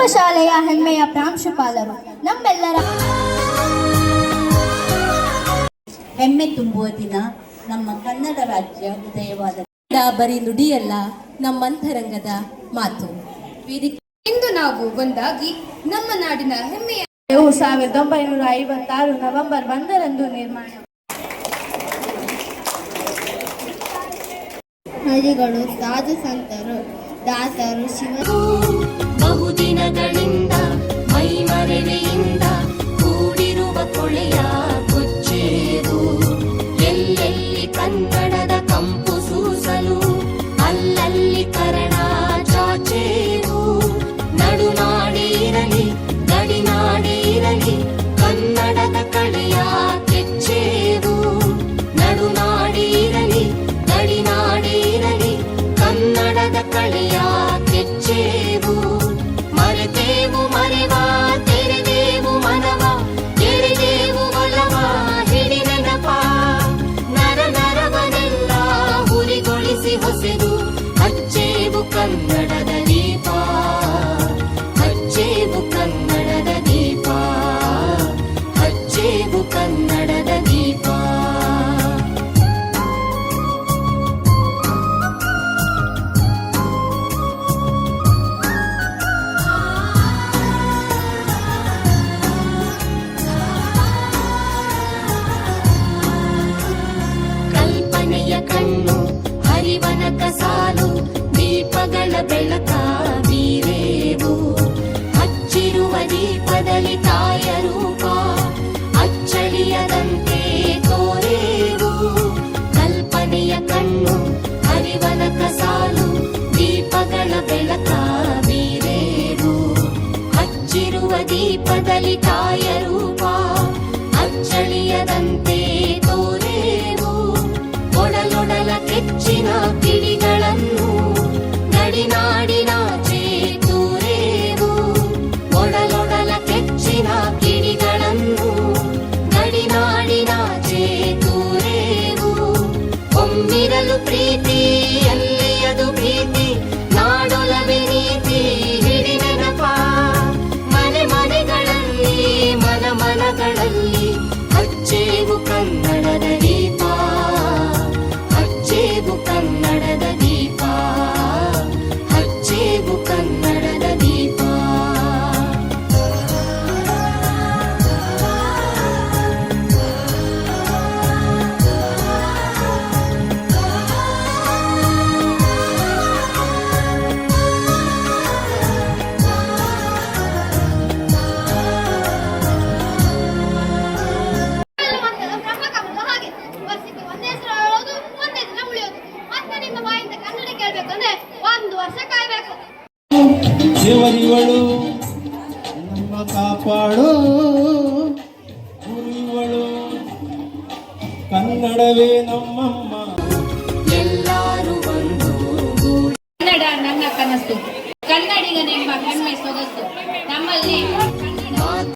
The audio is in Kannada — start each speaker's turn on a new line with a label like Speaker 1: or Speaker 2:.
Speaker 1: ನಮ್ಮ ಶಾಲೆಯ ಹೆಮ್ಮೆಯ ಪ್ರಾಂಶುಪಾಲರು ನಮ್ಮೆಲ್ಲರ
Speaker 2: ಹೆಮ್ಮೆ ತುಂಬುವ ದಿನ ನಮ್ಮ ಕನ್ನಡ ರಾಜ್ಯ ಉದಯವಾದ ಬರಿ ನುಡಿಯಲ್ಲ ನಮ್ಮಂತರಂಗದ ಮಾತು. ವೇದಿಕೆ
Speaker 3: ಇಂದು ನಾವು ಒಂದಾಗಿ ನಮ್ಮ ನಾಡಿನ ಹೆಮ್ಮೆಯ
Speaker 1: ಸಾವಿರದ ಒಂಬೈನೂರ ಐವತ್ತಾರು ನವೆಂಬರ್ ಒಂದರಂದು ನಿರ್ಮಾಣ ಹಳ್ಳಿಗಳು ಸಾಧು ಸಂತರು ದಾಸರು ಶಿವ
Speaker 4: ದೀಪದಲ್ಲಿ ತಾಯ ರೂಪ ಅಚ್ಚಳಿಯದಂತೆ
Speaker 3: ಬಾಯಿಂದ ಅಂದ್ರೆ ಒಂದು ವರ್ಷ ಕಾಯ್ಬೇಕು.
Speaker 5: ದೇವರಿವಳು ನಮ್ಮ ಕಾಪಾಡು. ಗುರುವಳು ಕನ್ನಡವೇ ನಮ್ಮಮ್ಮ.
Speaker 4: ಎಲ್ಲರೂ ಗೂಡು
Speaker 2: ಕನ್ನಡ ನನ್ನ ಕನಸು.